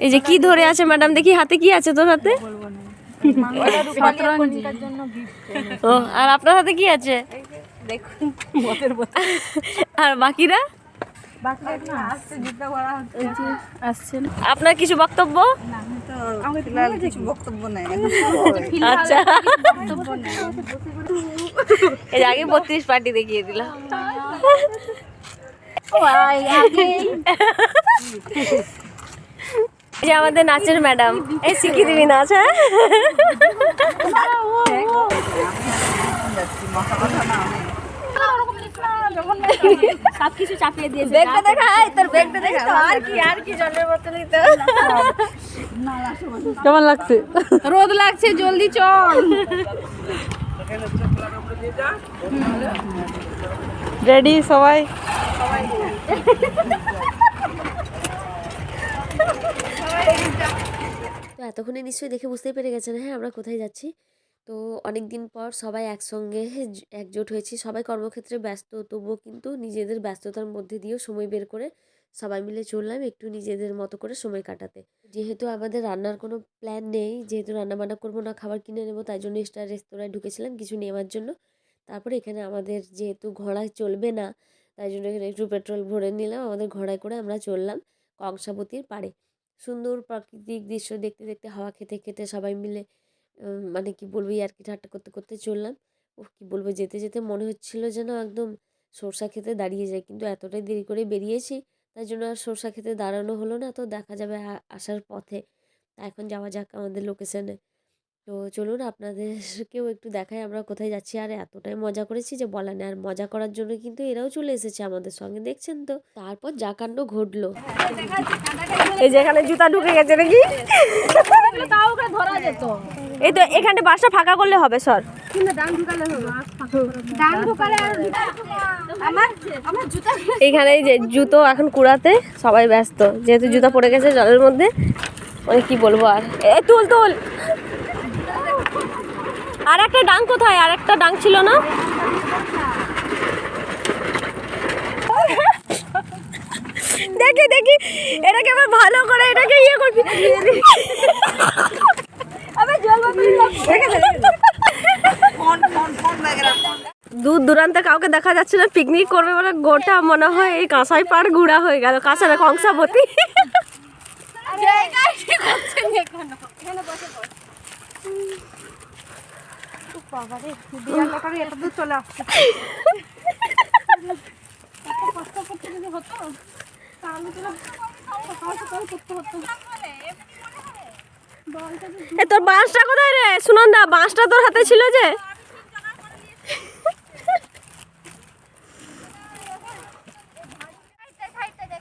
এই যে কি ধরে আছে ম্যাডাম? দেখি হাতে কি আছে তোর হাতে? ও আর আপনার হাতে কি আছে? আর বাকিরা? আপনার কিছু বক্তব্য? কিছু বক্তব্য নেই আচ্ছা। এই যে আগে বত্রিশ পার্টি দেখিয়ে দিলাম। যে আমাদের নাচের ম্যাডাম। এই শিখিয়ে দিবি নাচ হ্যাঁ? সবকিছু চাপিয়ে দিয়েছে ব্যাগটা দেখা এই তোর ব্যাগটা দেখা আর কি আর কি জলের বোতলই তো। কেমন লাগছে? রোদ লাগছে জলদি চল। রেডি সবাই। তো এতক্ষণে নিশ্চয়ই দেখে বুঝতেই পেরে গেছেন হ্যাঁ আমরা কোথায় যাচ্ছি? তো অনেক দিন পর সবাই একসঙ্গে একজোট হয়েছি। সবাই কর্মক্ষেত্রে ব্যস্ত, তবুও কিন্তু নিজেদের ব্যস্ততার মধ্যে দিয়েও সময় বের করে সবাই মিলে চললাম একটু নিজেদের মতো করে সময় কাটাতে। যেহেতু আমাদের রান্নার কোনো প্ল্যান নেই, যেহেতু রান্না বান্না করব না, খাবার কিনে নেব, তাই জন্য স্টার রেস্তোরাঁয় ঢুকেছিলাম কিছু নেওয়ার জন্য। তারপরে এখানে আমাদের যেহেতু ঘোড়ায় চলবে না, তাই জন্য এখানে একটু পেট্রোল ভরে নিলাম, আমাদের ঘোড়ায় করে আমরা চললাম কংসাবতীর পাড়ে। সুন্দর প্রাকৃতিক দৃশ্য দেখতে দেখতে, হাওয়া খেতে খেতে সবাই মিলে মানে কি বলব আর কি ঠাট্টা করতে করতে চললাম। ও কি বলব, যেতে যেতে মনে হচ্ছিল যেন একদম সরষা খেতে দাঁড়িয়ে যায় কিন্তু এতটাই দেরি করে বেরিয়েছি তাই জন্য আর সরষা খেতে দাঁড়ানো হলো না। তো দেখা যাবে আসার পথে। তা এখন যাওয়া যাক আমাদের লোকেশনে তো চলুন আপনাদেরকেও একটু দেখাই আমরা কোথায় যাচ্ছি। আর এতটাই মজা করেছি যে বলা নেই আর মজা করার জন্য কিন্তু এরাও চলে এসেছে আমাদের সঙ্গে দেখছেন তো? তারপর যা কাণ্ড ঘটলো। এই যে এখানে জুতা ঢুকে গেছে নাকি? ধরা যেত। এই তো এখানে বাসটা ফাঁকা করলে হবে সর। ডান ঢুকালে আর আমার আমার জুতা এইখানে এই যে জুতো এখন কুড়াতে সবাই ব্যস্ত যেহেতু জুতা পড়ে গেছে জলের মধ্যে মানে কি বলব আর? এ তুল তুল। আর একটা ডাং কোথায়? আর একটা ডাং ছিল না? দেখি দেখি। এটাকে আবার ভালো করে এটাকে ইয়ে করবি। দূর দূরান্তে কাউকে দেখা যাচ্ছে না পিকনিক করবে বলে গোটা মনে হয় এই কাঁসাই পাড় গুড়া হয়ে গেল কাঁসা না কংসাবতী এত দূর চলে আসছে। এ তোর বাঁশটা কোথায় রে? সুনন্দা বাঁশটা তোর হাতে ছিল যে?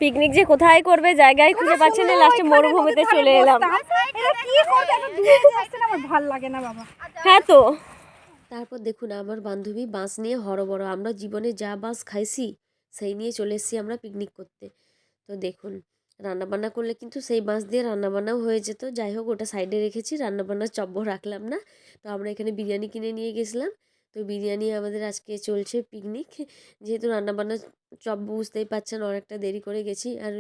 পিকনিক যে কোথায় করবে জায়গায় খুঁজে পাচ্ছে না লাস্টে মরুভূমিতে চলে এলাম। কি করছে এত দূরে যাচ্ছে না? আমার ভালো লাগে না বাবা। হ্যাঁ তো। তারপর দেখুন, আমার বান্ধবী বাঁশ নিয়ে হরবড় আমরা জীবনে যা বাঁশ খাইছি, সেই নিয়ে চলে এসেছি আমরা পিকনিক করতে। তো দেখুন, রান্নাবান্না করলে কিন্তু সেই বাঁশ দিয়ে রান্নাবান্নাও হয়ে যেত। যাই হোক, ওটা সাইডে রেখেছি, রান্নাবান্নার চব্য রাখলাম না। তো আমরা এখানে বিরিয়ানি কিনে নিয়ে গেছিলাম। তো বিরিয়ানি আমাদের আজকে চলছে পিকনিক যেহেতু রান্নাবান্না চব্য বুঝতেই পারছেন অনেকটা দেরি করে গেছি। আর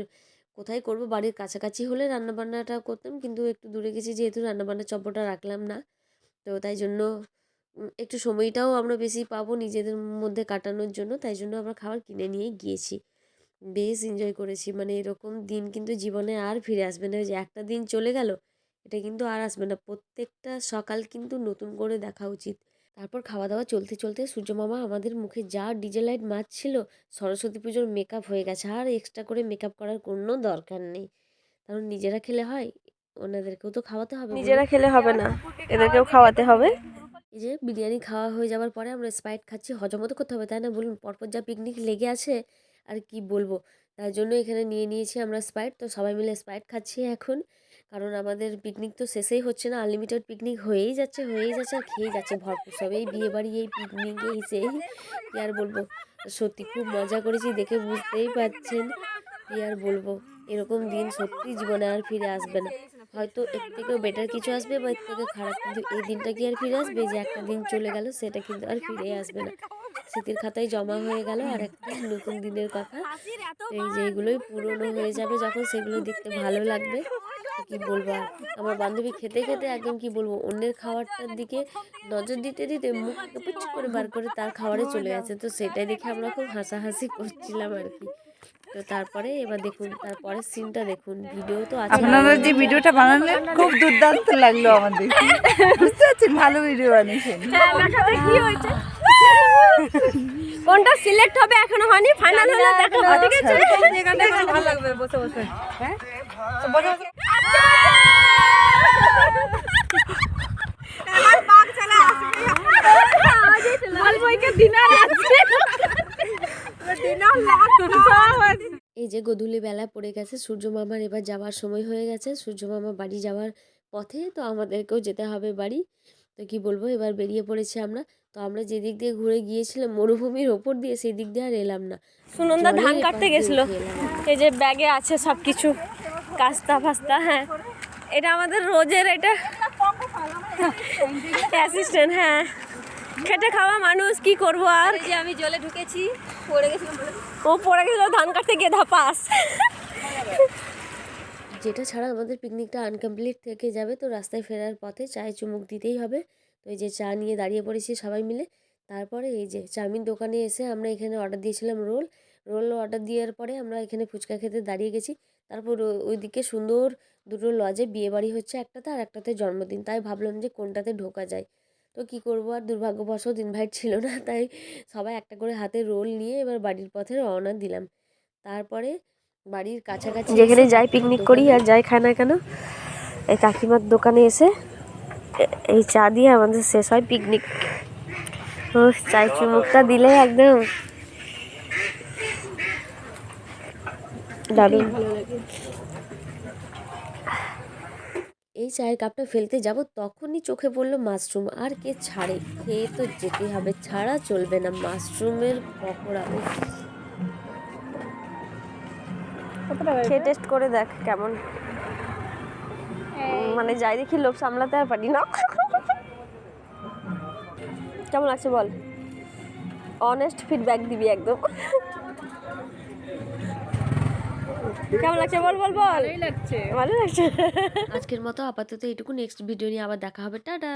কোথায় করব? বাড়ির কাছাকাছি হলে রান্নাবান্নাটা করতাম, কিন্তু একটু দূরে গেছি, যেহেতু রান্নাবান্নার চব্যটা রাখলাম না। তো তাই জন্য একটু সময়টাও আমরা বেশি পাবো নিজেদের মধ্যে কাটানোর জন্য, তাই জন্য আমরা খাবার কিনে নিয়ে গিয়েছি। বেশ এনজয় করেছি। মানে এরকম দিন কিন্তু জীবনে আর ফিরে আসবে না। যে একটা দিন চলে গেল, এটা কিন্তু আর আসবে না। প্রত্যেকটা সকাল কিন্তু নতুন করে দেখা উচিত। তারপর খাওয়া দাওয়া চলতে চলতে সূর্যমামা আমাদের মুখে যা ডিজে লাইট মারছিল, সরস্বতী পুজোর মেকআপ হয়ে গেছে। আর এক্সট্রা করে মেকআপ করার কোনো দরকার নেই। কারণ নিজেরা খেলে হয়, ওনাদেরকেও তো খাওয়াতে হবে নিজেরা খেলে হবে না। এদেরকেও খাওয়াতে হবে। এই যে বিরিয়ানি খাওয়া হয়ে যাওয়ার পরে আমরা স্প্রাইট খাচ্ছি হজমও তো করতে হবে তাই না বলুন? পরপর যা পিকনিক লেগে আছে, আর কি বলব? তার জন্য এখানে নিয়ে নিয়েছি আমরা স্প্রাইট। তো সবাই মিলে স্প্রাইট খাচ্ছি এখন। কারণ আমাদের পিকনিক তো শেষেই হচ্ছে না আনলিমিটেড পিকনিক হয়েই যাচ্ছে হয়েই যাচ্ছে আর খেয়েই যাচ্ছে ভরপুর সব। এই বিয়ে বাড়ি, এই পিকনিক এই সেই, কি আর বলব? সত্যি খুব মজা করেছি দেখে বুঝতেই পারছেন, কি আর বলব? এরকম দিন সত্যি জীবনে আর ফিরে আসবে না। হয়তো এর থেকেও বেটার কিছু আসবে বা এর থেকে খারাপ কিন্তু এই দিনটা কি আর ফিরে আসবে? যে একটা দিন চলে গেল, সেটা কিন্তু আর ফিরে আসবে না। স্মৃতির খাতায় জমা হয়ে গেল আর একটা নতুন দিনের কথা। এই যে এগুলোই পুরনো হয়ে যাবে যখন সেগুলো দেখতে ভালো লাগবে। কি বলব আর? আমার বান্ধবী খেতে খেতে একদম কি বলব, অন্যের খাবারটার দিকে নজর দিতে দিতে মুখ পুচ করে বার করে তার খাবারে চলে গেছে। তো সেটাই দেখে আমরা খুব হাসাহাসি করছিলাম আর কি। তো তারপরে এবার দেখুন তারপরের সিনটা দেখুন। ভিডিও তো আছে আপনারা যে ভিডিওটা বানালেন খুব দুর্দান্ত লাগল আমাদের। বুঝতে পারছেন? ভালো ভিডিও বানিয়েছেন। কি হয়েছে? কোনটা সিলেক্ট হবে এখনও হয়নি? ফাইনাল হলে? দেখাবো ঠিক আছে? ভালো লাগবে? বসে বসে। হ্যাঁ? বলব একে ডিনার আছে ডিনার লাস্ট এই যে গধূলি বেলা পড়ে গেছে সূর্য মামার এবার যাওয়ার সময় হয়ে গেছে। সূর্য মামা বাড়ি যাওয়ার পথে তো আমাদেরকেও যেতে হবে বাড়ি। তো কি বলব এবার বেরিয়ে পড়েছি আমরা। তো আমরা যেদিক দিয়ে ঘুরে গিয়েছিলাম মরুভূমির ওপর দিয়ে সেই দিক দিয়ে আর এলাম না। সুনন্দা ধান কাটতে গেছিল। এই যে ব্যাগে আছে সব কিছু কাস্তা ফাস্তা হ্যাঁ। এটা আমাদের রোজের এটা অ্যাসিস্ট্যান্ট হ্যাঁ। খেটে খাওয়া মানুষ কি করব আর? যে আমি জলে ঢুকেছি পড়ে গেছিলাম ও পড়ে গেছিল ধান কাটতে গিয়ে ধাপাস যেটা ছাড়া আমাদের পিকনিকটা আনকমপ্লিট থেকে যাবে তো রাস্তায় ফেরার পথে চায়ে চুমুক দিতেই হবে। তো এই যে চা নিয়ে দাঁড়িয়ে পড়েছি সবাই মিলে। তারপরে এই যে চাউমিন দোকানে এসে আমরা এখানে অর্ডার দিয়েছিলাম রোল। রোল অর্ডার দেওয়ার পরে আমরা এখানে ফুচকা খেতে দাঁড়িয়ে গেছি। তারপর ওইদিকে সুন্দর দুটো লজে বিয়ে বাড়ি হচ্ছে একটাতে আর একটাতে জন্মদিন। তাই ভাবলাম যে কোনটাতে ঢোকা যায়। তো কি করব? আর দুর্ভাগ্যবশত ইনভাইট ছিল না তাই সবাই একটা করে হাতে রোল নিয়ে এবার বাড়ির পথে রওনা দিলাম। তারপরে বাড়ির কাছাকাছি যেখানে যাই পিকনিক করি আর যাই খায় না কেন এই কাকিমার দোকানে এসে এই চা দিয়ে আমাদের শেষ হয় পিকনিক ও চাই চুমুকটা দিলে একদম দারুণ। এই চায়ের কাপটা ফেলতে যাব তখনই চোখে পড়ল মাশরুম। আর কে ছাড়ে? খেয়ে তো যেতে হবে? ছাড়া চলবে না। মাশরুমের পকোড়া খেয়ে টেস্ট করে দেখ কেমন। মানে যাই দেখি লোভ সামলাতে আর পারি না। কেমন লাগছে বল? অনেস্ট ফিডব্যাক দিবি একদম। কেমন লাগছে? বল বল বল। লাগছে। ভালো লাগছে। আজকের মতো আপাতত এটুকু নেক্সট ভিডিও নিয়ে আবার দেখা হবে। টাটা।